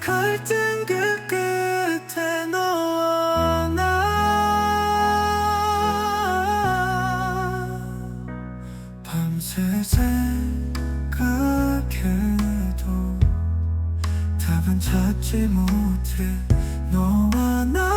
갈등 그 끝에 너와 나. 밤새 생각해도 답은 찾지 못해. 너와 나.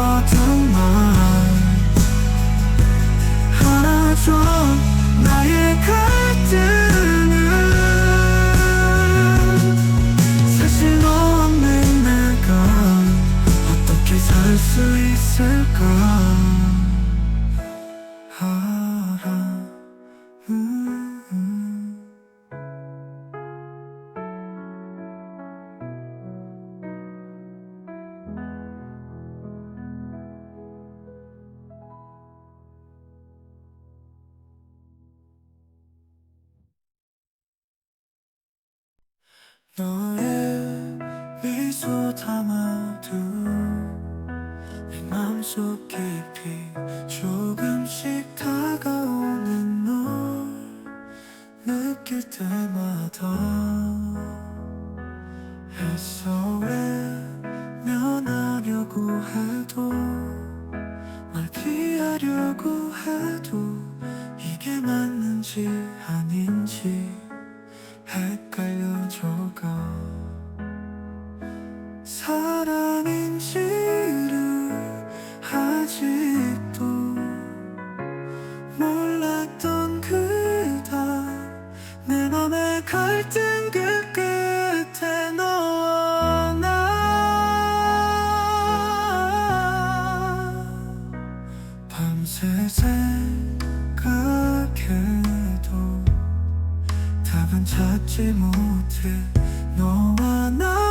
것들만 하나 줘 나의 갈등은 사실 너 없는 내가 어떻게 살 수 있을까? 너의 미소 담아두 내 마음속에 갈등 그 끝에 너와 나. 밤새 생각해도 답은 찾지 못해 너와 나.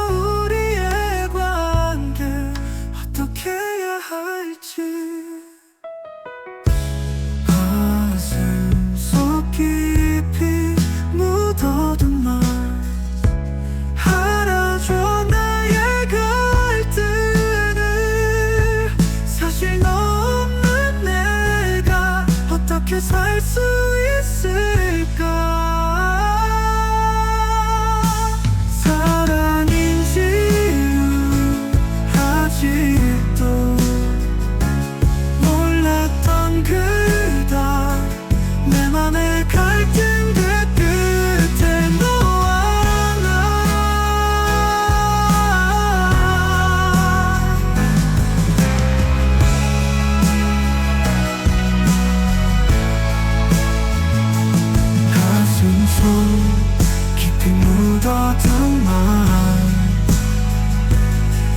어둠만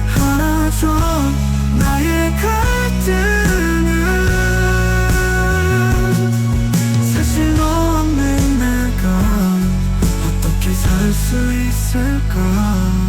하나 줘 나의 갈등은 사실 너 없는 내가 어떻게 살 수 있을까?